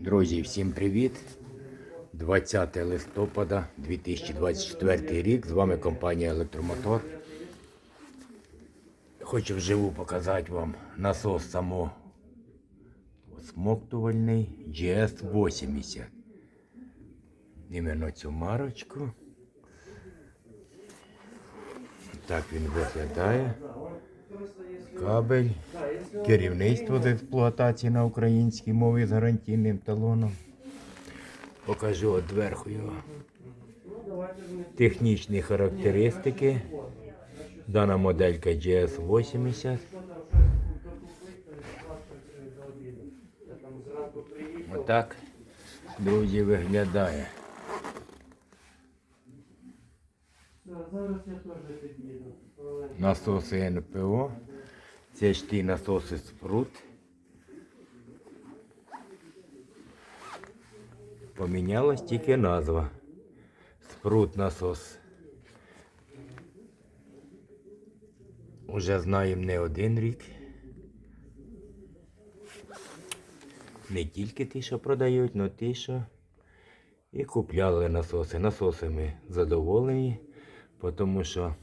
Друзі, всім привіт! 20 листопада 2024 рік. З вами компанія Електромотор. Хочу вживу показати вам насос самосмоктувальний GS80. Іменно цю марочку. Так він виглядає. Кабель, керівництво з експлуатації на українській мові з гарантійним талоном. Покажу от зверху його. Технічні характеристики. Дана моделька GS80. Отак, друзі, виглядає. Насоси НПО. Це ж ті насоси спрут. Помінялась тільки назва. Спрут насос. Уже знаємо не один рік. Не тільки ті, що продають, але ті, що і купляли насоси. Насоси ми задоволені, тому що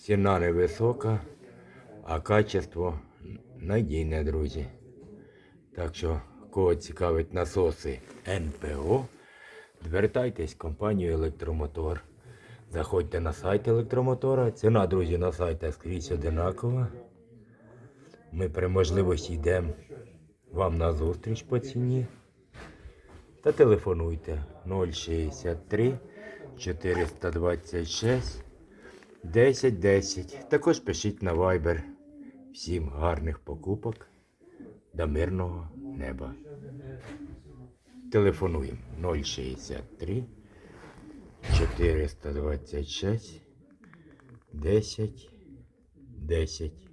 Ціна невисока, а качество надійне, друзі. Так що, кого цікавить насоси НПО, звертайтесь в компанію Електромотор. Заходьте на сайт електромотора. Ціна, друзі, на сайтах скрізь одинакова. Ми при можливості йдемо вам на зустріч по ціні. Та телефонуйте 063 426 10-10. Також пишіть на Viber. Всім гарних покупок та мирного неба. Телефонуємо 063 426 10 10.